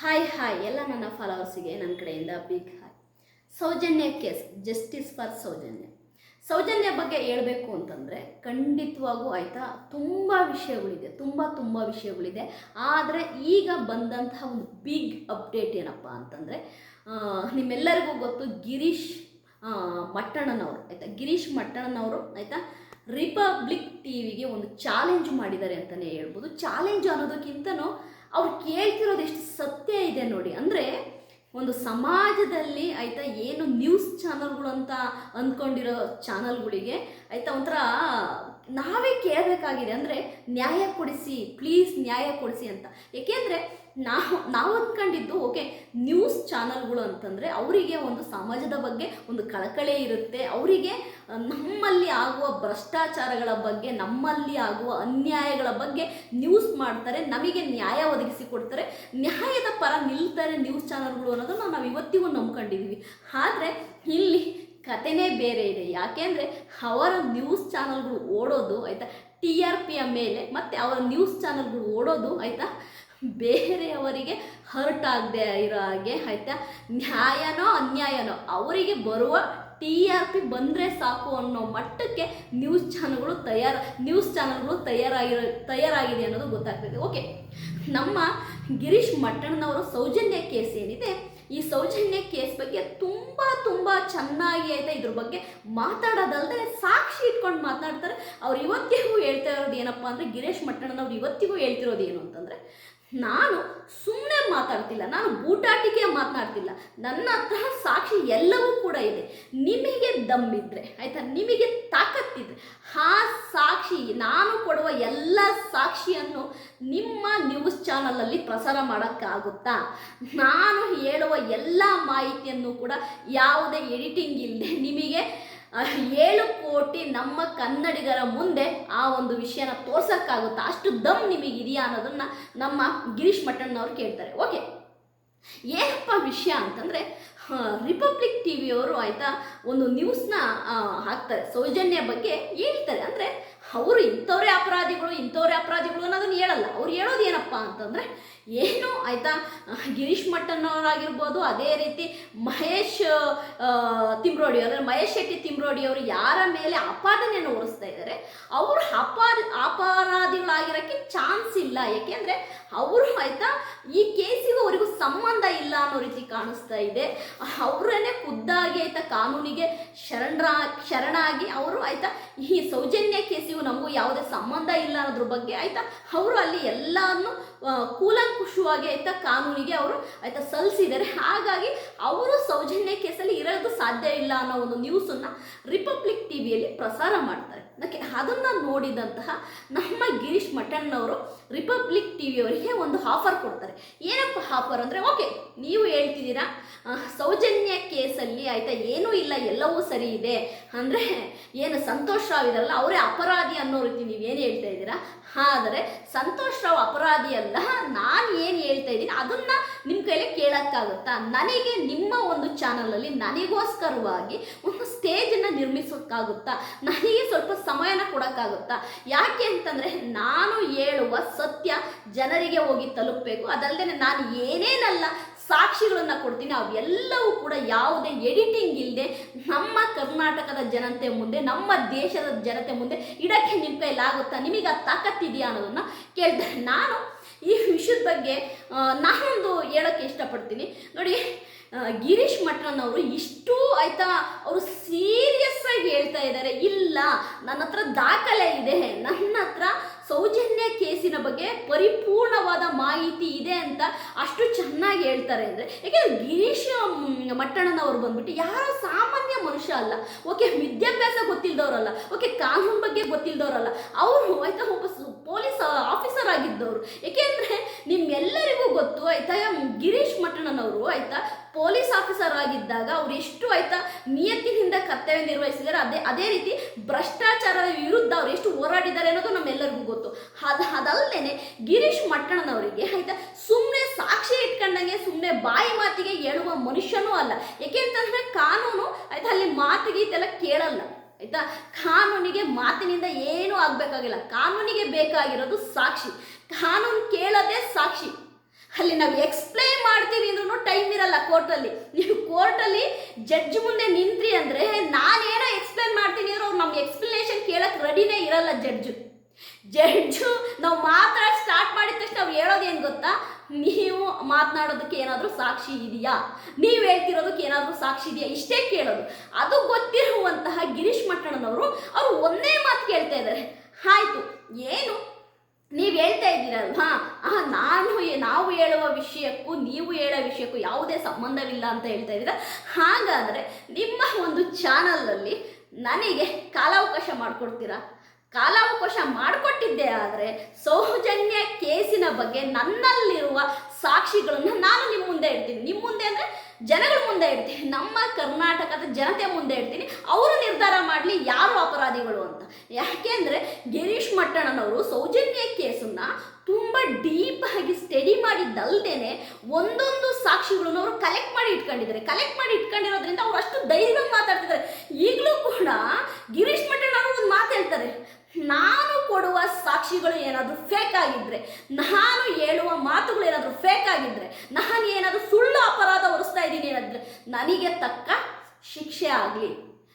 Hi hi ಎಲ್ಲ ನನ್ನ ಫಾಲೋವರ್ಸಿಗೆ ನನ್ನ ಕಡೆಯಿಂದ big hi Sowjanya case justice for Sowjanya. Sowjanya ಬಗ್ಗೆ ಹೇಳಬೇಕು ಅಂತಂದರೆ ಖಂಡಿತವಾಗೂ ಆಯಿತಾ, ತುಂಬ ವಿಷಯಗಳಿದೆ, ತುಂಬ ತುಂಬ ವಿಷಯಗಳಿದೆ. ಆದರೆ ಈಗ ಬಂದಂತಹ ಒಂದು ಬಿಗ್ ಅಪ್ಡೇಟ್ ಏನಪ್ಪ ಅಂತಂದರೆ ನಿಮ್ಮೆಲ್ಲರಿಗೂ ಗೊತ್ತು ಗಿರೀಶ್ ಮಟ್ಟಣ್ಣನವರು, ಆಯಿತಾ? ಗಿರೀಶ್ ಮಟ್ಟಣ್ಣನವರು, ಆಯಿತಾ? ರಿಪಬ್ಲಿಕ್ ಟಿ ವಿಗೆ ಒಂದು ಚಾಲೆಂಜ್ ಮಾಡಿದ್ದಾರೆ ಅಂತಲೇ ಹೇಳ್ಬೋದು. ಚಾಲೆಂಜ್ ಅನ್ನೋದಕ್ಕಿಂತನೂ ಅವ್ರು ಕೇಳ್ತಿರೋದು ಎಷ್ಟು ಸತ್ಯ ಇದೆ ನೋಡಿ. ಅಂದರೆ ಒಂದು ಸಮಾಜದಲ್ಲಿ ಆಯಿತಾ ಏನು ನ್ಯೂಸ್ ಚಾನಲ್ಗಳು ಅಂತ ಅಂದ್ಕೊಂಡಿರೋ ಚಾನಲ್ಗಳಿಗೆ ಆಯಿತಾ ಒಂಥರ ನಾವೇ ಕೇಳಬೇಕಾಗಿದೆ. ಅಂದರೆ ನ್ಯಾಯ ಕೊಡಿಸಿ ಪ್ಲೀಸ್ ನ್ಯಾಯ ಕೊಡಿಸಿ ಅಂತ. ಏಕೆಂದರೆ ನಾವು ನಾವು ಅಂದ್ಕೊಂಡಿದ್ದು ಓಕೆ ನ್ಯೂಸ್ ಚಾನಲ್ಗಳು ಅಂತಂದರೆ ಅವರಿಗೆ ಒಂದು ಸಮಾಜದ ಬಗ್ಗೆ ಒಂದು ಕಳಕಳಿ ಇರುತ್ತೆ. ಅವರಿಗೆ ನಮ್ಮಲ್ಲಿ ಆಗುವ ಭ್ರಷ್ಟಾಚಾರಗಳ ಬಗ್ಗೆ, ನಮ್ಮಲ್ಲಿ ಆಗುವ ಅನ್ಯಾಯಗಳ ಬಗ್ಗೆ ನ್ಯೂಸ್ ಮಾಡ್ತಾರೆ, ನಮಗೆ ನ್ಯಾಯ ಒದಗಿಸಿ ಕೊಡ್ತಾರೆ. ನ್ಯಾಯದ ಪರ ನಿಲ್ತಾರೆ ನ್ಯೂಸ್ ಚಾನಲ್ಗಳು ಅನ್ನೋದನ್ನು ನಾವು ಇವತ್ತಿಗೂ ನಂಬ್ಕೊಂಡಿದ್ದೀವಿ ಆದರೆ, ಇಲ್ಲಿ ಕತೆನೇ ಬೇರೆ ಇದೆ. ಯಾಕೆಂದರೆ, ಅವರ ನ್ಯೂಸ್ ಚಾನಲ್ಗಳು ಓಡೋದು, ಆಯಿತಾ ಟಿ ಆರ್ ಪಿಯ ಮೇಲೆ, ಮತ್ತು ಅವರ ನ್ಯೂಸ್ ಚಾನಲ್ಗಳು ಓಡೋದು, ಆಯಿತಾ ಬೇರೆಯವರಿಗೆ ಹರ್ಟ್ ಆಗದೆ ಇರೋ ಹಾಗೆ ಆಯಿತಾ? ನ್ಯಾಯನೋ ಅನ್ಯಾಯನೋ, ಅವರಿಗೆ ಬರುವ ಟಿ ಆರ್ ಪಿ ಬಂದರೆ ಸಾಕು ಅನ್ನೋ ಮಟ್ಟಕ್ಕೆ ನ್ಯೂಸ್ ಚಾನಲ್ಗಳು ತಯಾರು ನ್ಯೂಸ್ ಚಾನಲ್ಗಳು ತಯಾರಾಗಿರೋ ತಯಾರಾಗಿದೆ ಅನ್ನೋದು ಗೊತ್ತಾಗ್ತದೆ. ಓಕೆ ನಮ್ಮ ಗಿರೀಶ್ ಮಟ್ಟಣ್ಣನವರು ಸೌಜನ್ಯ ಕೇಸ್ ಏನಿದೆ? ಈ ಸೌಜನ್ಯ ಕೇಸ್ ಬಗ್ಗೆ ತುಂಬ ತುಂಬ ಚೆನ್ನಾಗಿ ಆಯ್ತಾ ಇದ್ರ ಬಗ್ಗೆ ಮಾತಾಡೋದಲ್ಲದೆ ಸಾಕ್ಷಿ ಇಟ್ಕೊಂಡು ಮಾತಾಡ್ತಾರೆ. ಅವ್ರು ಇವತ್ತಿಗೂ ಹೇಳ್ತಾ ಇರೋದು ಏನಪ್ಪ ಅಂದರೆ ಗಿರೀಶ್ ಮಟ್ಟಣ್ಣನವ್ರು ಇವತ್ತಿಗೂ ಹೇಳ್ತಿರೋದು ಏನು ಅಂತಂದರೆ ನಾನು ಸುಮ್ಮನೆ ಮಾತಾಡ್ತಿಲ್ಲ, ನಾನು ಬೂಟಾಟಿಕೆ ಮಾತನಾಡ್ತಿಲ್ಲ ನನ್ನ ಹತ್ರ ಸಾಕ್ಷಿ ಎಲ್ಲವೂ ಕೂಡ ಇದೆ. ನಿಮಗೆ ದಮ್ಮಿದ್ರೆ, ಆಯಿತಾ? ನಿಮಗೆ ತಾಕತ್ತಿದ್ರೆ, ಆ ಸಾಕ್ಷಿ, ನಾನು ಕೊಡುವ ಎಲ್ಲ ಸಾಕ್ಷಿಯನ್ನು ನಿಮ್ಮ ನ್ಯೂಸ್ ಚಾನಲಲ್ಲಿ ಪ್ರಸಾರ ಮಾಡೋಕ್ಕಾಗುತ್ತಾ? ನಾನು ಹೇಳುವ ಎಲ್ಲ ಮಾಹಿತಿಯನ್ನು ಕೂಡ ಯಾವುದೇ ಎಡಿಟಿಂಗ್ ಇಲ್ಲದೆ ನಿಮಗೆ ಏಳು ಕೋಟಿ ನಮ್ಮ ಕನ್ನಡಿಗರ ಮುಂದೆ ಆ ಒಂದು ವಿಷಯನ ತೋರ್ಸೋಕ್ಕಾಗುತ್ತಾ? ಅಷ್ಟು ದಮ್ ನಿಮಗಿದೆಯಾ ಅನ್ನೋದನ್ನು ನಮ್ಮ ಗಿರೀಶ್ ಮಟ್ಟಣ್ಣವ್ರು ಕೇಳ್ತಾರೆ. ಓಕೆ ಏನಪ್ಪ ವಿಷಯ ಅಂತಂದರೆ ರಿಪಬ್ಲಿಕ್ ಟಿ ವಿಯವರು ಆಯಿತಾ ಒಂದು ನ್ಯೂಸ್ನ ಹಾಕ್ತಾರೆ. ಸೌಜನ್ಯ ಬಗ್ಗೆ ಹೇಳ್ತಾರೆ. ಅಂದರೆ ಅವರು ಇಂಥವ್ರೆ ಅಪರಾಧಿಗಳು ಇಂಥವ್ರೆ ಅಪರಾಧಿಗಳು ಅನ್ನೋದನ್ನು ಹೇಳಲ್ಲ. ಅವ್ರು ಹೇಳೋದು ಏನಪ್ಪ ಅಂತಂದರೆ ಏನು? ಆಯಿತಾ? ಗಿರೀಶ್ ಮಟ್ಟಣ್ಣವರಾಗಿರ್ಬೋದು ಅದೇ ರೀತಿ ಮಹೇಶ್ ತಿಮ್ರೋಡಿ ಅಂದರೆ ಮಹೇಶ್ ಶೆಟ್ಟಿ ತಿಮ್ರೋಡಿ ಅವರು ಯಾರ ಮೇಲೆ ಆಪಾದನೆಯನ್ನು ಹೊರಿಸ್ತಾ ಇದ್ದಾರೆ ಅವರು ಅಪಾದ ಅಪರಾಧಿಗಳಾಗಿರೋಕ್ಕೆ ಚಾನ್ಸ್ ಇಲ್ಲ. ಯಾಕೆಂದರೆ ಅವರು ಆಯಿತಾ ಈ ಕೇಸಿಗೂ ಅವರಿಗೂ ಸಂಬಂಧ ಇಲ್ಲ ಅನ್ನೋ ರೀತಿ ಕಾಣಿಸ್ತಾ ಇದೆ. ಅವರನ್ನೇ ಖುದ್ದಾಗಿ ಆಯಿತಾ ಕಾನೂನಿಗೆ ಶರಣರ ಶರಣಾಗಿ ಅವರು ಆಯಿತಾ ಈ ಸೌಜನ್ಯ ಕೇಸಿಗೂ ನಮಗೂ ಯಾವುದೇ ಸಂಬಂಧ ಇಲ್ಲ ಅನ್ನೋದ್ರ ಬಗ್ಗೆ ಆಯಿತಾ ಅವರು ಅಲ್ಲಿ ಎಲ್ಲವನ್ನು ಆ, ಕೂಲಂಕುಷವಾಗಿ ಆಯಿತಾ ಕಾನೂನಿಗೆ ಅವರು ಆಯಿತಾ ಸಲ್ಲಿಸಿದ್ದಾರೆ. ಹಾಗಾಗಿ ಅವರು ಸೌಜನ್ಯ ಕೇಸಲ್ಲಿ ಇರೋದು ಸಾಧ್ಯ ಇಲ್ಲ ಅನ್ನೋ ಒಂದು ನ್ಯೂಸನ್ನು ರಿಪಬ್ಲಿಕ್ ಟಿ ವಿಯಲ್ಲಿ ಪ್ರಸಾರ ಮಾಡ್ತಾರೆ. ಅದಕ್ಕೆ ಅದನ್ನು ನೋಡಿದಂತಹ ನಮ್ಮ ಗಿರೀಶ್ ಮಠಣ್ಣವರು ರಿಪಬ್ಲಿಕ್ ಟಿ ವಿಯವರಿಗೆ ಒಂದು ಆಫರ್ ಕೊಡ್ತಾರೆ. ಏನಪ್ಪ ಆಫರ್ ಅಂದರೆ ಓಕೆ ನೀವು ಹೇಳ್ತಿದ್ದೀರಾ ಸೌಜನ್ಯ ಕೇಸಲ್ಲಿ ಆಯಿತಾ ಏನೂ ಇಲ್ಲ, ಎಲ್ಲವೂ ಸರಿ ಇದೆ ಅಂದರೆ ಏನು ಸಂತೋಷ್ ರಾವ್ ಇದಾರಲ್ಲ ಅವರೇ ಅಪರಾಧಿ ಅನ್ನೋ ರೀತಿ ನೀವೇನು ಹೇಳ್ತಾ ಇದ್ದೀರಾ? ಆದರೆ ಸಂತೋಷ್ ರಾವ್ ಅಪರಾಧಿ ಅಲ್ಲ, ನಾನು ಏನು ಹೇಳ್ತಾ ಇದ್ದೀನಿ ಅದನ್ನು ನಿಮ್ಮ ಕೈಲಿ ಕೇಳೋಕ್ಕಾಗುತ್ತಾ? ನನಗೆ ನಿಮ್ಮ ಒಂದು ಚಾನಲಲ್ಲಿ ನನಗೋಸ್ಕರವಾಗಿ ಒಂದು ಸ್ಟೇಜನ್ನು ನಿರ್ಮಿಸೋಕ್ಕಾಗುತ್ತಾ? ನನಗೆ ಸ್ವಲ್ಪ ಸಮಯನ ಕೊಡೋಕ್ಕಾಗುತ್ತಾ? ಯಾಕೆ ಅಂತಂದರೆ ನಾನು ಹೇಳುವ ಸತ್ಯ ಜನರಿಗೆ ಹೋಗಿ ತಲುಪಬೇಕು. ಅದಲ್ಲದೆ ನಾನು ಏನೇನಲ್ಲ ಸಾಕ್ಷಿಗಳನ್ನು ಕೊಡ್ತೀನಿ. ಅವೆಲ್ಲವೂ ಕೂಡ ಯಾವುದೇ ಎಡಿಟಿಂಗ್ ಇಲ್ಲದೆ ನಮ್ಮ ಕರ್ನಾಟಕದ ಜನತೆ ಮುಂದೆ, ನಮ್ಮ ದೇಶದ ಜನತೆ ಮುಂದೆ ಇಡಕ್ಕೆ ನಿಮ್ಮ ಕೈಲಾಗುತ್ತಾ ನಿಮಗೆ ಆ ತಾಕತ್ತಿದೆಯಾ ಅನ್ನೋದನ್ನು ಕೇಳ್ತಾರೆ ನಾನು ಈ ವಿಷಯದ ಬಗ್ಗೆ ನಾನೊಂದು ಹೇಳೋಕ್ಕೆ ಇಷ್ಟಪಡ್ತೀನಿ. ನೋಡಿ ಗಿರೀಶ್ ಅವರು ಇಷ್ಟು ಆಯ್ತಾ ಅವರು ಸೀರಿಯಸ್ ಆಗಿ ಹೇಳ್ತಾ ಇದ್ದಾರೆ. ಇಲ್ಲ, ನನ್ನ ಹತ್ರ ದಾಖಲೆ ಇದೆ. ನನ್ನ ಹತ್ರ ಸೌಜನ್ಯ ಕೇಸಿನ ಬಗ್ಗೆ ಪರಿಪೂರ್ಣವಾದ ಮಾಹಿತಿ ಇದೆ ಅಂತ ಅಷ್ಟು ಚೆನ್ನಾಗಿ ಹೇಳ್ತಾರೆ ಅಂದರೆ ಯಾಕೆಂದರೆ ಗಿರೀಶ್ ಮಟ್ಟಣ್ಣನವರು ಬಂದ್ಬಿಟ್ಟು ಯಾರೋ ಸಾಮಾನ್ಯ ಮನುಷ್ಯ ಅಲ್ಲ. ಓಕೆ, ವಿದ್ಯಾಭ್ಯಾಸ ಗೊತ್ತಿಲ್ಲದವರಲ್ಲ ಓಕೆ, ಕಾನೂನು ಬಗ್ಗೆ ಗೊತ್ತಿಲ್ಲದವರಲ್ಲ ಅವರು ಆಯ್ತಾ ಒಬ್ಬ ಪೊಲೀಸ್ ಆಫೀಸರ್ ಆಗಿದ್ದವರು. ಏಕೆಂದರೆ ನಿಮ್ಮೆಲ್ಲರಿಗೂ ಗೊತ್ತು ಆಯ್ತಾ ಗಿರೀಶ್ ಮಟ್ಟಣ್ಣನವರು ಆಯ್ತಾ ಪೊಲೀಸ್ ಆಫೀಸರ್ ಆಗಿದ್ದಾಗ ಅವ್ರು ಎಷ್ಟು ಆಯ್ತಾ ನಿಯತ್ತಿನಿಂದ ಕರ್ತವ್ಯ ನಿರ್ವಹಿಸಿದ್ದಾರೆ ಅದೇ ಅದೇ ರೀತಿ ಭ್ರಷ್ಟಾಚಾರದ ವಿರುದ್ಧ ಅವ್ರು ಎಷ್ಟು ಹೋರಾಡಿದ್ದಾರೆ ಅನ್ನೋದು ನಮ್ಮೆಲ್ಲರಿಗೂ ಗೊತ್ತು. ಅದು ಅದಲ್ಲದೆ ಗಿರೀಶ್ ಮಟ್ಟಣ್ಣನವರಿಗೆ ಆಯ್ತಾ ಸುಮ್ಮನೆ ಸಾಕ್ಷಿ ಇಟ್ಕೊಂಡಂಗೆ ಸುಮ್ಮನೆ ಬಾಯಿ ಮಾತಿಗೆ ಹೇಳುವ ಮನುಷ್ಯನೂ ಅಲ್ಲ. ಯಾಕೆಂತಂದ್ರೆ ಕಾನೂನು ಆಯ್ತಾ ಅಲ್ಲಿ ಮಾತಿಗೆ ಕೇಳಲ್ಲ. ಆಯ್ತಾ ಕಾನೂನಿಗೆ ಮಾತಿನಿಂದ ಏನೂ ಆಗಬೇಕಾಗಿಲ್ಲ. ಕಾನೂನಿಗೆ ಬೇಕಾಗಿರೋದು ಸಾಕ್ಷಿ. ಕಾನೂನು ಕೇಳೋದೇ ಸಾಕ್ಷಿ. ಅಲ್ಲಿ ನಾವು ಎಕ್ಸ್ಪ್ಲೈನ್ ಮಾಡ್ತೀವಿ ಅಂದ್ರೂ ಟೈಮ್ ಇರಲ್ಲ ಕೋರ್ಟಲ್ಲಿ ನೀವು ಕೋರ್ಟಲ್ಲಿ ಜಡ್ಜ್ ಮುಂದೆ ನಿಂತ್ರಿ ಅಂದರೆ ನಾನೇನೋ ಎಕ್ಸ್ಪ್ಲೈನ್ ಮಾಡ್ತೀನಿ ಅಂದ್ರೆ ಅವ್ರು ನಮ್ಗೆ ಎಕ್ಸ್ಪ್ಲನೇಷನ್ ಕೇಳಕ್ಕೆ ರೆಡಿನೇ ಇರಲ್ಲ ಜಡ್ಜು ಜಡ್ಜು ನಾವು ಮಾತ್ರ ಸ್ಟಾರ್ಟ್ ಮಾಡಿದ ತಕ್ಷಣ ನಾವು ಹೇಳೋದೇನು ಗೊತ್ತಾ? ನೀವು ಮಾತನಾಡೋದಕ್ಕೆ ಏನಾದರೂ ಸಾಕ್ಷಿ ಇದೆಯಾ? ನೀವು ಹೇಳ್ತಿರೋದಕ್ಕೆ ಏನಾದರೂ ಸಾಕ್ಷಿ ಇದೆಯಾ? ಇಷ್ಟೇ ಕೇಳೋದು. ಅದು ಗೊತ್ತಿರುವಂತಹ ಗಿರೀಶ್ ಮಟ್ಟಣ್ಣನವರು ಅವರು ಒಂದೇ ಮಾತು ಕೇಳ್ತಾ ಇದ್ದಾರೆ ಆಯಿತು, ಏನು? ನೀವು ಹೇಳ್ತಾ ಇದ್ದೀರಲ್ವಾ? ಆ ನಾನು ನಾವು ಹೇಳುವ ವಿಷಯಕ್ಕೂ ನೀವು ಹೇಳೋ ವಿಷಯಕ್ಕೂ ಯಾವುದೇ ಸಂಬಂಧವಿಲ್ಲ ಅಂತ ಹೇಳ್ತಾ ಇದ್ದೀರಾ? ಹಾಗಾದರೆ ನಿಮ್ಮ ಒಂದು ಚಾನಲಲ್ಲಿ ನನಗೆ ಕಾಲಾವಕಾಶ ಮಾಡಿಕೊಡ್ತೀರಾ? ಕಾಲಾವಕಾಶ ಮಾಡಿಕೊಟ್ಟಿದ್ದೆ ಆದರೆ ಸೌಜನ್ಯ ಕೇಸಿನ ಬಗ್ಗೆ ನನ್ನಲ್ಲಿರುವ ಸಾಕ್ಷಿಗಳನ್ನು ನಾನು ನಿಮ್ಮ ಮುಂದೆ ಇಡ್ತೀನಿ. ನಿಮ್ಮ ಮುಂದೆ ಅಂದರೆ ಜನಗಳ ಮುಂದೆ ಇಡ್ತೀನಿ. ನಮ್ಮ ಕರ್ನಾಟಕದ ಜನತೆ ಮುಂದೆ ಇಡ್ತೀನಿ. ಅವರು ನಿರ್ಧಾರ ಮಾಡಲಿ, ಯಾರು ಅಪರಾಧಿಗಳು ಅಂತ. ಯಾಕೆಂದರೆ ಗಿರೀಶ್ ಮಟ್ಟಣ್ಣನವರು ಸೌಜನ್ಯ ಕೇಸನ್ನ ತುಂಬ ಡೀಪ್ ಆಗಿ ಸ್ಟಡಿ ಮಾಡಿದ್ದಲ್ದೇನೆ ಒಂದೊಂದು ಸಾಕ್ಷಿಗಳನ್ನು ಅವರು ಕಲೆಕ್ಟ್ ಮಾಡಿ ಇಟ್ಕೊಂಡಿದ್ದಾರೆ. ಕಲೆಕ್ಟ್ ಮಾಡಿ ಇಟ್ಕೊಂಡಿರೋದ್ರಿಂದ ಅವ್ರು ಅಷ್ಟು ಧೈರ್ಯವಾಗಿ ಮಾತಾಡ್ತಿದ್ದಾರೆ. ಈಗಲೂ ಕೂಡ ಗಿರೀಶ್ ಮಟ್ಟಣ್ಣವರು ಒಂದು ಮಾತು ಹೇಳ್ತಾರೆ. ನಾನು ಕೊಡುವ ಸಾಕ್ಷಿಗಳು ಏನಾದರೂ ಫೇಕ್ ಆಗಿದ್ರೆ, ನಾನು ಹೇಳುವ ಮಾತುಗಳು ಏನಾದರೂ ಫೇಕ್ ಆಗಿದ್ರೆ, ನಾನು ಏನಾದರೂ ಸುಳ್ಳು ಅಪರಾಧ ಹೊರಿಸ್ತಾ ಇದ್ದೀನಿ ಏನಾದರೆ, ನನಗೆ ತಕ್ಕ ಶಿಕ್ಷೆ ಆಗಲಿ,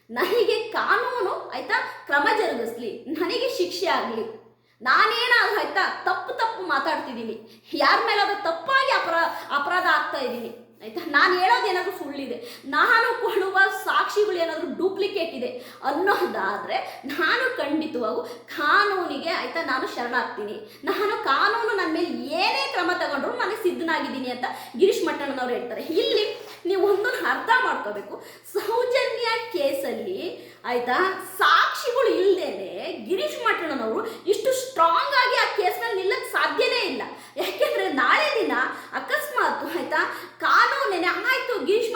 ನನಗೆ ಕಾನೂನು ಆಯಿತಾ ಕ್ರಮ ಜರುಗಿಸ್ಲಿ, ನನಗೆ ಶಿಕ್ಷೆ ಆಗಲಿ. ನಾನೇನಾದ್ರು ಆಯಿತಾ ತಪ್ಪು ತಪ್ಪು ಮಾತಾಡ್ತಿದ್ದೀನಿ, ಯಾರ ಮೇಲಾದ್ರೂ ತಪ್ಪಾಗಿ ಅಪರಾ, ಅಪರಾಧ ಆಗ್ತಾ ಇದ್ದೀನಿ. ಆಯ್ತಾ? ನಾನು ಹೇಳೋದೇನಾದ್ರೂ ಸುಳ್ಳಿದೆ ನಾನು ಕೊಡುವ ಸಾಕ್ಷಿಗಳು ಏನಾದರೂ ಡೂಪ್ಲಿಕೇಟ್ ಇದೆ ಅನ್ನೋದಾದರೆ ನಾನು ಖಂಡಿತವಾಗೂ ಕಾನೂನಿಗೆ ಆಯ್ತಾ ನಾನು ಶರಣಾಗ್ತೀನಿ. ನಾನು ಕಾನೂನು ನನ್ನ ಮೇಲೆ ಏನೇ ಕ್ರಮ ತಗೊಂಡ್ರು ನನಗೆ ಸಿದ್ಧನಾಗಿದ್ದೀನಿ ಅಂತ ಗಿರೀಶ್ ಮಟ್ಟಣ್ಣನವ್ರು ಹೇಳ್ತಾರೆ. ಇಲ್ಲಿ ನೀವು ಒಂದನ್ನು ಅರ್ಥ ಮಾಡ್ಕೋಬೇಕು. ಸೌಜನ್ಯ ಕೇಸಲ್ಲಿ ಆಯ್ತಾ ಸಾಕ್ಷಿಗಳು ಇಲ್ಲದೇನೆ ಗಿರೀಶ್ ಮಟ್ಟಣ್ಣನವರು ಇಷ್ಟು ಸ್ಟ್ರಾಂಗ್ ಆಗಿ ಆ ಕೇಸ್ನಲ್ಲಿ ಮೇಲೆ ನಿಲ್ಲಕ್ಕೆ ಸಾಧ್ಯನೇ ಇಲ್ಲ ಯಾಕೆಂದ್ರೆ ನಾಳೆ ದಿನ ಅಕಸ್ಮಾತ್ ಆಯ್ತಾ ಕಾನೂನೇನೆ ಆಯ್ತು ಗಿರೀಶ್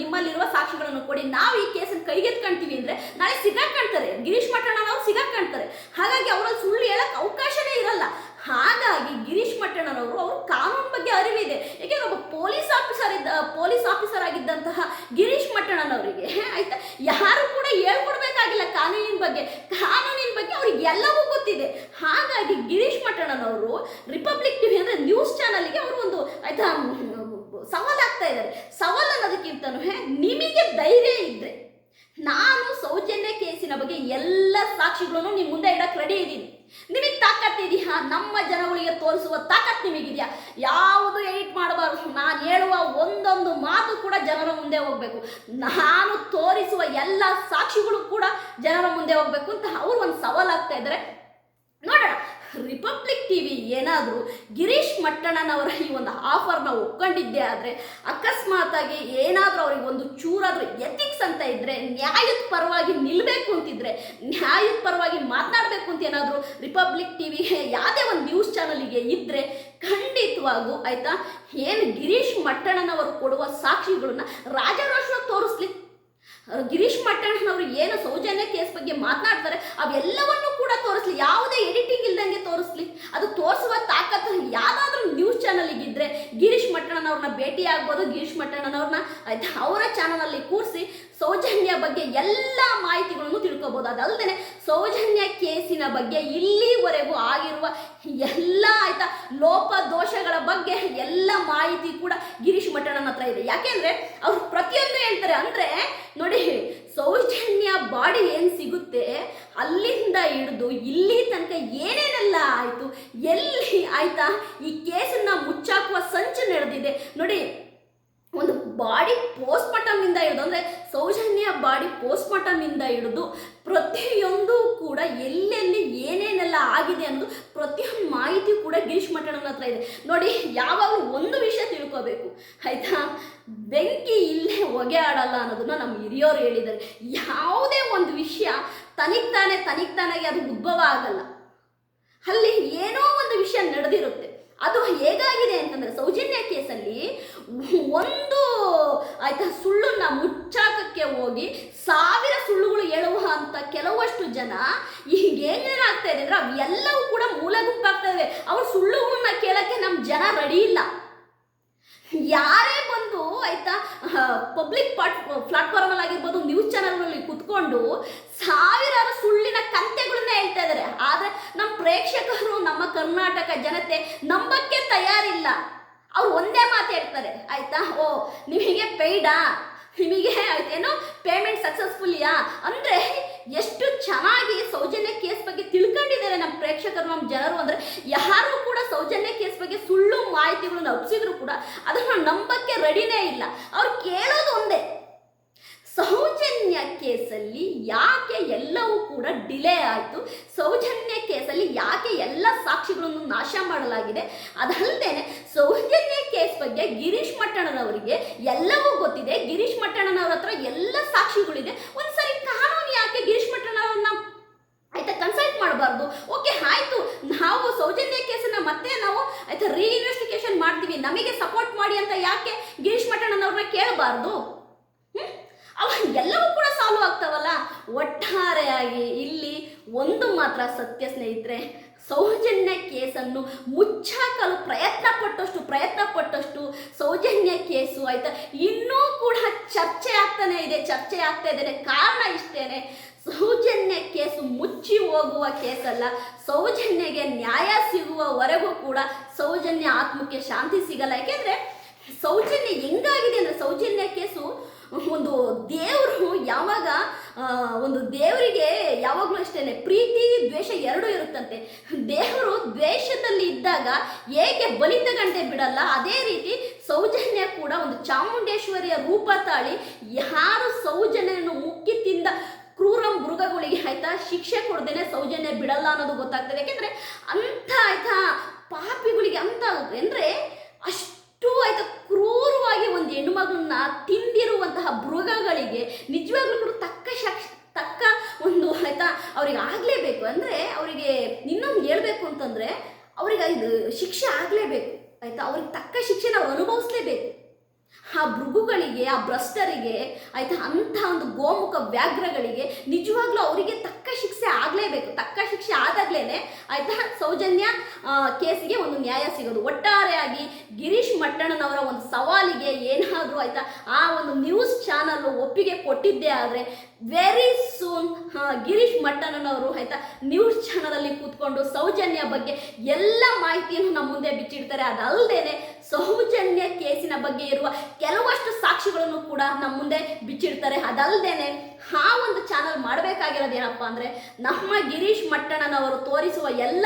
ನಿಮ್ಮಲ್ಲಿರುವ ಸಾಕ್ಷಿಗಳನ್ನು ಕೊಡಿ. ನಾವು ಈ ಕೇಸನ್ನು ಕೈಗೆತ್ಕೊಂತೀವಿ ಅಂದ್ರೆ ನಾಳೆ ಸಿಗಾಕೊಳ್ತಾರೆ ಗಿರೀಶ್ ಮಟ್ಟಣ್ಣನವರು ಸಿಗಾಕೊಳ್ತಾರೆ ಹಾಗಾಗಿ ಅವರಲ್ಲಿ ಸುಳ್ಳು ಹೇಳಕ್ ಅವಕಾಶನೇ ಇರಲ್ಲ. ಹಾಗಾಗಿ ಗಿರೀಶ್ ಮಟ್ಟಣ್ಣನವರು ಅವರು ಕಾನೂನು ಬಗ್ಗೆ ಅರಿವಿದೆ. ಯಾಕೆಂದ್ರೆ ಒಬ್ಬ ಪೊಲೀಸ್ ಆಫೀಸರ್ ಇದ್ದ, ಪೊಲೀಸ್ ಆಫೀಸರ್ ಆಗಿದ್ದಂತಹ ಗಿರೀಶ್ ಮಟ್ಟಣ್ಣನವರಿಗೆ ಆಯ್ತಾ? ಯಾರು ಕೂಡ ಹೇಳ್ಕೊಡ್ಬೇಕಾಗಿಲ್ಲ ಕಾನೂನಿನ ಬಗ್ಗೆ. ಕಾನೂನಿನ ಬಗ್ಗೆ ಅವ್ರಿಗೆ ಎಲ್ಲವೂ ಗೊತ್ತಿದೆ. ಹಾಗಾಗಿ ಗಿರೀಶ್ ಮಟ್ಟಣ್ಣನವರು ರಿಪಬ್ಲಿಕ್ ಟಿವಿ ಅಂದ್ರೆ ನ್ಯೂಸ್ ಚಾನಲ್ಗೆ ಅವರು ಒಂದು, ಆಯ್ತಾ? ಸವಾಲಾಗ್ತಾ ಇದ್ದಾರೆ. ಸವಾಲು ಅನ್ನೋದಕ್ಕಿಂತನೂ ನಿಮಗೆ ಧೈರ್ಯ ಇದ್ರೆ ನಾನು ಸೌಜನ್ಯ ಕೇಸಿನ ಬಗ್ಗೆ ಎಲ್ಲ ಸಾಕ್ಷಿಗಳನ್ನು ನಿಮ್ಮ ಮುಂದೆ ಇಡಕ್ಕೆ ರೆಡಿ ಇದ್ದೀನಿ. ನಿಮಗೆ ತಾಕತ್ತಿದೆಯಾ ನಮ್ಮ ಜನಗಳಿಗೆ ತೋರಿಸುವ ತಾಕತ್ ನಿಮಗಿದೆಯಾ? ಯಾವುದು ಎಡಿಟ್ ಮಾಡಬಾರ್ದು. ನಾನು ಹೇಳುವ ಒಂದೊಂದು ಮಾತು ಕೂಡ ಜನರ ಮುಂದೆ ಹೋಗಬೇಕು. ನಾನು ತೋರಿಸುವ ಎಲ್ಲ ಸಾಕ್ಷಿಗಳು ಕೂಡ ಜನರ ಮುಂದೆ ಹೋಗಬೇಕು ಅಂತ ಅವರು ಒಂದು ಸವಾಲಾಗ್ತಾ ಇದ್ದಾರೆ. ನೋಡೋಣ. ರಿಪಬ್ಲಿಕ್ ಟಿ ವಿ ಏನಾದರೂ ಗಿರೀಶ್ ಮಟ್ಟಣ್ಣನವರ ಈ ಒಂದು ಆಫರ್ನ ಒಪ್ಕೊಂಡಿದ್ದೆ ಆದರೆ ಅಕಸ್ಮಾತಾಗಿ ಏನಾದರೂ ಅವ್ರಿಗೆ ಒಂದು ಚೂರಾದರೂ ಎಥಿಕ್ಸ್ ಅಂತ ಇದ್ದರೆ ನ್ಯಾಯದ ಪರವಾಗಿ ನಿಲ್ಲಬೇಕು ಅಂತಿದ್ರೆ, ನ್ಯಾಯದ ಪರವಾಗಿ ಮಾತನಾಡಬೇಕು ಅಂತ ಏನಾದರೂ ರಿಪಬ್ಲಿಕ್ ಟಿವಿಗೆ ಯಾವುದೇ ಒಂದು ನ್ಯೂಸ್ ಚಾನಲಿಗೆ ಇದ್ದರೆ ಖಂಡಿತವಾಗೂ ಆಯಿತಾ, ಏನು ಗಿರೀಶ್ ಮಟ್ಟಣ್ಣನವರು ಕೊಡುವ ಸಾಕ್ಷಿಗಳನ್ನ ರಾಜಾರೋಷವಾಗಿ ತೋರಿಸ್ಲಿ ಗಿರೀಶ್ ಮಟ್ಟಣ್ಣನವರು ಏನು ಸೌಜನ್ಯ ಕೇಸ್ ಬಗ್ಗೆ ಮಾತನಾಡ್ತಾರೆ, ಅವೆಲ್ಲವನ್ನು ಕೂಡ ತೋರಿಸ್ಲಿ. ಯಾವುದೇ ಎಡಿಟಿಂಗ್ ಇಲ್ದಂಗೆ ತೋರಿಸ್ಲಿ. ಅದು ತೋರಿಸುವ ತಾಕತ್ತು ಯಾವುದಾದ್ರೂ ನ್ಯೂಸ್ ಚಾನಲಿಗೆ ಇದ್ರೆ ಗಿರೀಶ್ ಮಟ್ಟಣ್ಣನವ್ರನ್ನ ಭೇಟಿ ಆಗ್ಬೋದು, ಗಿರೀಶ್ ಮಟ್ಟಣ್ಣನವ್ರನ್ನ ಅವರ ಚಾನಲಲ್ಲಿ ಕೂರಿಸಿ ಸೌಜನ್ಯ ಬಗ್ಗೆ ಎಲ್ಲ ಮಾಹಿತಿಗಳನ್ನು ತಿಳ್ಕೊಬೋದು. ಅದಲ್ಲದೆ ಸೌಜನ್ಯ ಕೇಸಿನ ಬಗ್ಗೆ ಇಲ್ಲಿವರೆಗೂ ಆಗಿರುವ ಎಲ್ಲ, ಆಯ್ತಾ, ಲೋಪ ದೋಷಗಳ ಬಗ್ಗೆ ಎಲ್ಲ ಮಾಹಿತಿ ಕೂಡ ಗಿರೀಶ್ ಮಟ್ಟಣ್ಣನ ಹತ್ರ ಇದೆ. ಯಾಕೆಂದ್ರೆ ಅವ್ರು ಪ್ರತಿಯೊಂದು ಹೇಳ್ತಾರೆ. ಅಂದ್ರೆ ನೋಡಿ ಸೌಜನ್ಯ ಬಾಡಿ ಏನು ಸಿಗುತ್ತೆ? ಅಲ್ಲಿಂದ ಹಿಡಿದು ಇಲ್ಲಿ ತನಕ ಏನೇನೆಲ್ಲ ಆಯಿತು? ಎಲ್ಲಿ ಆಯ್ತಾ? ಈ ಕೇಸನ್ನ ಮುಚ್ಚಾಕುವ ಸಂಚು ನಡೆದಿದೆ. ನೋಡಿ ಒಂದು ಬಾಡಿ ಪೋಸ್ಟ್ಮಾರ್ಟಮಿಂದ ಹಿಡಿದು, ಅಂದರೆ ಸೌಜನ್ಯ ಬಾಡಿ ಪೋಸ್ಟ್ಮಾರ್ಟಮಿಂದ ಹಿಡಿದು ಪ್ರತಿಯೊಂದು ಕೂಡ ಎಲ್ಲೆಲ್ಲಿ ಏನೇನೆಲ್ಲ ಆಗಿದೆ ಅನ್ನೋದು ಪ್ರತಿಯೊಂದು ಮಾಹಿತಿ ಕೂಡ ಗಿರೀಶ್ ಮಟ್ಟಣ್ಣನ ಹತ್ರ ಇದೆ. ನೋಡಿ, ಯಾವಾಗಲೂ ಒಂದು ವಿಷಯ ತಿಳ್ಕೋಬೇಕು. ಆಯಿತಾ? ಬೆಂಕಿ ಇಲ್ಲೇ ಹೊಗೆ ಆಡಲ್ಲ ಅನ್ನೋದನ್ನ ನಮ್ಮ ಹಿರಿಯವರು ಹೇಳಿದ್ದಾರೆ. ಯಾವುದೇ ಒಂದು ವಿಷಯ ತನಿಗ್ ತಾನೇ ತನಿಗ್ ತಾನಾಗಿ ಅದು ಉದ್ಭವ ಆಗಲ್ಲ. ಅಲ್ಲಿ ಏನೋ ಒಂದು ವಿಷಯ ನಡೆದಿರುತ್ತೆ. ಅದು ಹೇಗಾಗಿದೆ ಅಂತಂದ್ರೆ ಸೌಜನ್ಯ ಕೇಸಲ್ಲಿ ಒಂದು ಆಯ್ತಾ ಸುಳ್ಳನ್ನ ಮುಚ್ಚಾಕಕ್ಕೆ ಹೋಗಿ ಸಾವಿರ ಸುಳ್ಳುಗಳು ಹೇಳುವ ಅಂತ ಕೆಲವಷ್ಟು ಜನ ಈಗ ಏನೇನಾಗ್ತಾ ಇದೆ ಅಂದ್ರೆ ಅವೆಲ್ಲವೂ ಕೂಡ ಮೂಲ ಗುಂಪಾಗ್ತಾ ಇವೆ. ಅವ್ರ ಸುಳ್ಳುಗಳನ್ನ ಕೇಳಕ್ಕೆ ನಮ್ಮ ಜನ ರೆಡಿ ಇಲ್ಲ. ಯಾರೇ ಬಂದು ಆಯ್ತಾ ಪಬ್ಲಿಕ್ ಪ್ಲಾಟ್ಫಾರ್ಮ್ ಪ್ಲಾಟ್ಫಾರ್ಮ್ ಆಗಿರ್ಬೋದು ನ್ಯೂಸ್ ಚಾನಲ್ಗಳಲ್ಲಿ ಕುತ್ಕೊಂಡು ಸಾವಿರಾರು ಸುಳ್ಳಿನ ಕಂತೆಗಳನ್ನ ಪ್ರೇಕ್ಷಕರು ನಮ್ಮ ಕರ್ನಾಟಕ ಜನತೆ ನಂಬಕ್ಕೆ ತಯಾರಿಲ್ಲ. ಅವ್ರು ಒಂದೇ ಮಾತು ಹೇಳ್ತಾರೆ, ಆಯ್ತಾ? ಓ, ನಿಮಗೆ ಪೇಡಾ ನಿಮಗೆ ಆಯ್ತೇನೋ? ಪೇಮೆಂಟ್ ಸಕ್ಸಸ್ಫುಲ್ಯಾ ಅಂದರೆ ಎಷ್ಟು ಚೆನ್ನಾಗಿ ಸೌಜನ್ಯ ಕೇಸ್ ಬಗ್ಗೆ ತಿಳ್ಕೊಂಡಿದ್ದಾರೆ ನಮ್ಮ ಪ್ರೇಕ್ಷಕರು, ನಮ್ಮ ಜನರು ಅಂದರೆ ಯಾರು ಕೂಡ ಸೌಜನ್ಯ ಕೇಸ್ ಬಗ್ಗೆ ಸುಳ್ಳು ಮಾಹಿತಿಗಳನ್ನು ಹಬ್ಸಿದ್ರು ಕೂಡ ಅದನ್ನು ನಂಬಕ್ಕೆ ರೆಡಿನೇ ಇಲ್ಲ. ಅವ್ರು ಕೇಳೋದು ಒಂದೇ ಸೌಜನ್ಯ ಕೇಸಲ್ಲಿ ಯಾಕೆ ಎಲ್ಲವೂ ಕೂಡ ಡಿಲೇ ಆಯಿತು? ಸೌಜನ್ಯ ಕೇಸಲ್ಲಿ ಯಾಕೆ ಎಲ್ಲ ಸಾಕ್ಷಿಗಳನ್ನು ನಾಶ ಮಾಡಲಾಗಿದೆ? ಅದಲ್ಲದೆ ಸೌಜನ್ಯ ಕೇಸ್ ಬಗ್ಗೆ ಗಿರೀಶ್ ಮಟ್ಟಣ್ಣನವರಿಗೆ ಎಲ್ಲವೂ ಗೊತ್ತಿದೆ. ಗಿರೀಶ್ ಮಟ್ಟಣ್ಣನವ್ರ ಹತ್ರ ಎಲ್ಲ ಸಾಕ್ಷಿಗಳಿದೆ. ಒಂದ್ಸರಿ ಕಾನೂನು ಯಾಕೆ ಗಿರೀಶ್ ಮಟ್ಟಣ್ಣವ್ರನ್ನ ಆಯ್ತಾ ಕನ್ಸಲ್ಟ್ ಮಾಡಬಾರ್ದು? ಓಕೆ ಆಯ್ತು. ನಾವು ಸೌಜನ್ಯ ಕೇಸನ್ನ ಮತ್ತೆ ನಾವು ಆಯ್ತಾ ರೀಇನ್ವೆಸ್ಟಿಗೇಷನ್ ಮಾಡ್ತೀವಿ. ನಮಗೆ ಸಪೋರ್ಟ್ ಮಾಡಿ ಅಂತ ಯಾಕೆ ಗಿರೀಶ್ ಮಟ್ಟಣ್ಣನವ್ರನ್ನ ಕೇಳಬಾರ್ದು? ಅವಾಗ ಎಲ್ಲವೂ ಕೂಡ ಸಾಲ್ವ್ ಆಗ್ತಾವಲ್ಲ? ಒಟ್ಟಾರೆಯಾಗಿ ಇಲ್ಲಿ ಒಂದು ಮಾತ್ರ ಸತ್ಯ ಸ್ನೇಹಿತರೆ, ಸೌಜನ್ಯ ಕೇಸನ್ನು ಮುಚ್ಚಾಕಲು ಪ್ರಯತ್ನ ಪಟ್ಟಷ್ಟು ಪ್ರಯತ್ನ ಪಟ್ಟಷ್ಟು ಸೌಜನ್ಯ ಕೇಸು ಆಯ್ತಾ? ಇನ್ನೂ ಕೂಡ ಚರ್ಚೆ ಆಗ್ತಾನೆ ಇದೆ, ಚರ್ಚೆ ಆಗ್ತಾ ಇದ್ದೇನೆ ಕಾರಣ ಇಷ್ಟೇನೆ. ಸೌಜನ್ಯ ಕೇಸು ಮುಚ್ಚಿ ಹೋಗುವ ಕೇಸಲ್ಲ, ಸೌಜನ್ಯಗೆ ನ್ಯಾಯ ಸಿಗುವವರೆಗೂ ಕೂಡ ಸೌಜನ್ಯ ಆತ್ಮಕ್ಕೆ ಶಾಂತಿ ಸಿಗಲ್ಲ. ಯಾಕೆಂದ್ರೆ ಸೌಜನ್ಯ ಹೆಂಗಾಗಿದೆ ಅಂದ್ರೆ ಸೌಜನ್ಯ ಕೇಸು ಒಂದು ದೇವರು ಯಾವಾಗ ಒಂದು ದೇವರಿಗೆ ಯಾವಾಗಲೂ ಅಷ್ಟೇ ಪ್ರೀತಿ, ದ್ವೇಷ ಎರಡೂ ಇರುತ್ತಂತೆ. ದೇವರು ದ್ವೇಷದಲ್ಲಿ ಇದ್ದಾಗ ಏಕೆ ಬಲಿ ತಗಂಡೆ ಬಿಡಲ್ಲ? ಅದೇ ರೀತಿ ಸೌಜನ್ಯ ಕೂಡ ಒಂದು ಚಾಮುಂಡೇಶ್ವರಿಯ ರೂಪ ತಾಳಿ ಯಾರು ಸೌಜನ್ಯವನ್ನು ಮುಕ್ಕಿ ತಿಂದ ಕ್ರೂರ ಮೃಗಗಳಿಗೆ ಆಯ್ತಾ ಶಿಕ್ಷೆ ಕೊಡ್ದೇನೆ ಸೌಜನ್ಯ ಬಿಡಲ್ಲ ಅನ್ನೋದು ಗೊತ್ತಾಗ್ತದೆ. ಯಾಕೆಂದ್ರೆ ಅಂತ ಆಯ್ತಾ ಪಾಪಿಗಳಿಗೆ ಅಂತ ಅಂದ್ರೆ ಅಷ್ಟು ಆಯ್ತಾ, ಕ್ರೂರವಾಗಿ ಒಂದು ಹೆಣ್ಣುಮಗಳನ್ನ ತಿಂದಿರುವಂತಹ ಮೃಗಗಳಿಗೆ ನಿಜವಾಗ್ಲೂ ಕೂಡ ತಕ್ಕ ಶಕ್ಷ ತಕ್ಕ ಒಂದು ಆಯ್ತಾ, ಅವ್ರಿಗೆ ಆಗಲೇಬೇಕು. ಅಂದರೆ ಅವರಿಗೆ ಇನ್ನೊಂದು ಹೇಳಬೇಕು ಅಂತಂದರೆ ಅವ್ರಿಗೆ ಇದು ಶಿಕ್ಷೆ ಆಗಲೇಬೇಕು, ಆಯಿತಾ? ಅವ್ರಿಗೆ ತಕ್ಕ ಶಿಕ್ಷೆ ನಾವು ಅನುಭವಿಸ್ಲೇಬೇಕು. ಆ ಭೃಗುಗಳಿಗೆ, ಆ ಭ್ರಷ್ಟರಿಗೆ, ಆಯ್ತಾ ಅಂಥ ಒಂದು ಗೋಮುಖ ವ್ಯಾಘ್ರಗಳಿಗೆ ನಿಜವಾಗ್ಲೂ ಅವರಿಗೆ ತಕ್ಕ ಶಿಕ್ಷೆ ಆಗಲೇಬೇಕು. ತಕ್ಕ ಶಿಕ್ಷೆ ಆದಾಗ್ಲೇನೆ ಆಯ್ತಾ ಸೌಜನ್ಯ ಕೇಸಿಗೆ ಒಂದು ನ್ಯಾಯ ಸಿಗೋದು. ಒಟ್ಟಾರೆಯಾಗಿ ಗಿರೀಶ್ ಮಟ್ಟಣ್ಣನವರ ಒಂದು ಸವಾಲಿಗೆ ಏನಾದರೂ ಆಯ್ತಾ ಆ ಒಂದು ನ್ಯೂಸ್ ಚಾನಲ್ ಒಪ್ಪಿಗೆ ಕೊಟ್ಟಿದ್ದೇ ಆದರೆ ವೆರಿ ಸೂನ್ ಗಿರೀಶ್ ಮಟ್ಟಣ್ಣನವರು ಆಯ್ತಾ ನ್ಯೂಸ್ ಚಾನಲಲ್ಲಿ ಕೂತ್ಕೊಂಡು ಸೌಜನ್ಯ ಬಗ್ಗೆ ಎಲ್ಲ ಮಾಹಿತಿಯನ್ನು ನಮ್ಮ ಮುಂದೆ ಬಿಚ್ಚಿಡ್ತಾರೆ. ಅದಲ್ಲದೇನೆ ಸೌಜನ್ಯ ಕೇಸಿನ ಬಗ್ಗೆ ಇರುವ ಕೆಲವಷ್ಟು ಸಾಕ್ಷಿಗಳನ್ನು ಕೂಡ ನಮ್ಮ ಮುಂದೆ ಬಿಚ್ಚಿಡ್ತಾರೆ. ಅದಲ್ಲದೇನೆ ಆ ಒಂದು ಚಾನಲ್ ಮಾಡಬೇಕಾಗಿರೋದು ಏನಪ್ಪ ಅಂದರೆ ನಮ್ಮ ಗಿರೀಶ್ ಮಟ್ಟಣ್ಣನವರು ತೋರಿಸುವ ಎಲ್ಲ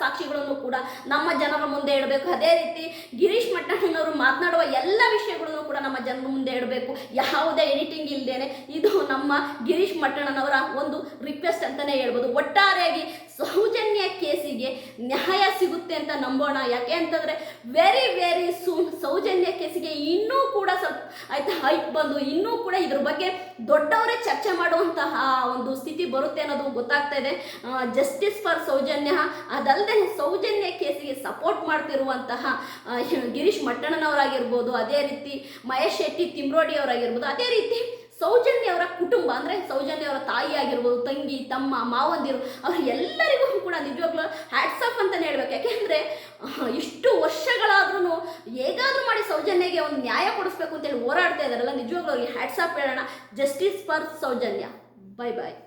ಸಾಕ್ಷಿಗಳನ್ನು ಕೂಡ ನಮ್ಮ ಜನರ ಮುಂದೆ ಇಡಬೇಕು. ಅದೇ ರೀತಿ ಗಿರೀಶ್ ಮಟ್ಟಣ್ಣನವರು ಮಾತನಾಡುವ ಎಲ್ಲ ವಿಷಯಗಳನ್ನು ಕೂಡ ನಮ್ಮ ಜನರ ಮುಂದೆ ಇಡಬೇಕು. ಯಾವುದೇ ಎಡಿಟಿಂಗ್ ಇಲ್ಲದೇನೆ ಇದು ನಮ್ಮ ಗಿರೀಶ್ ಮಟ್ಟಣ್ಣನವರ ಒಂದು ರಿಕ್ವೆಸ್ಟ್ ಅಂತಲೇ ಹೇಳ್ಬೋದು. ಒಟ್ಟಾರೆಯಾಗಿ ಸೌಜನ್ಯ ಕೇಸಿಗೆ ನ್ಯಾಯ ಸಿಗುತ್ತೆ ಅಂತ ನಂಬೋಣ. ಯಾಕೆ ಅಂತಂದರೆ ವೆರಿ ವೆರಿ ಸೂನ್ ಸೌಜನ್ಯ ಕೇಸಿಗೆ ಇನ್ನೂ ಕೂಡ ಸ್ವಲ್ಪ ಆಯ್ತಾ ಹೈಪ್ ಬಂದು ಇನ್ನೂ ಕೂಡ ಇದ್ರ ಬಗ್ಗೆ ದೊಡ್ಡವರೇ ಚರ್ಚೆ ಮಾಡುವಂತಹ ಒಂದು ಸ್ಥಿತಿ ಬರುತ್ತೆ ಅನ್ನೋದು ಗೊತ್ತಾಗ್ತಾ ಇದೆ. ಜಸ್ಟಿಸ್ ಫಾರ್ ಸೌಜನ್ಯ ಅದಲ್ಲದೆ ಸೌಜನ್ಯ ಕೇಸಿಗೆ ಸಪೋರ್ಟ್ ಮಾಡ್ತಿರುವಂತಹ ಗಿರೀಶ್ ಮಟ್ಟಣ್ಣನವರಾಗಿರ್ಬೋದು, ಅದೇ ರೀತಿ ಮಹೇಶ್ ಶೆಟ್ಟಿ ತಿಮ್ರೋಡಿ ಅವರಾಗಿರ್ಬೋದು, ಅದೇ ರೀತಿ ಸೌಜನ್ಯ ಅವರ ಕುಟುಂಬ, ಅಂದರೆ ಸೌಜನ್ಯ ಅವರ ತಾಯಿ ಆಗಿರ್ಬೋದು, ತಂಗಿ, ತಮ್ಮ, ಮಾವಂದಿರು, ಅವ್ರ ಎಲ್ಲರಿಗೂ ಕೂಡ ನಿಜವಾಗ್ಲೂ ಹ್ಯಾಟ್ಸ್ ಆಫ್ ಅಂತಲೇ ಹೇಳ್ಬೇಕು. ಯಾಕೆಂದರೆ ಇಷ್ಟು ವರ್ಷಗಳಾದ್ರೂ ಹೇಗಾದ್ರೂ ಮಾಡಿ ಸೌಜನ್ಯಗೆ ಒಂದು ನ್ಯಾಯ ಕೊಡಿಸ್ಬೇಕು ಅಂತೇಳಿ ಹೋರಾಡ್ತಾ ಇದ್ದಾರಲ್ಲ ನಿಜವಾಗ್ಲೂ ಅವ್ರಿಗೆ ಹ್ಯಾಟ್ಸ್ ಆಫ್ ಹೇಳೋಣ. Justice for Sowjanya. Bye bye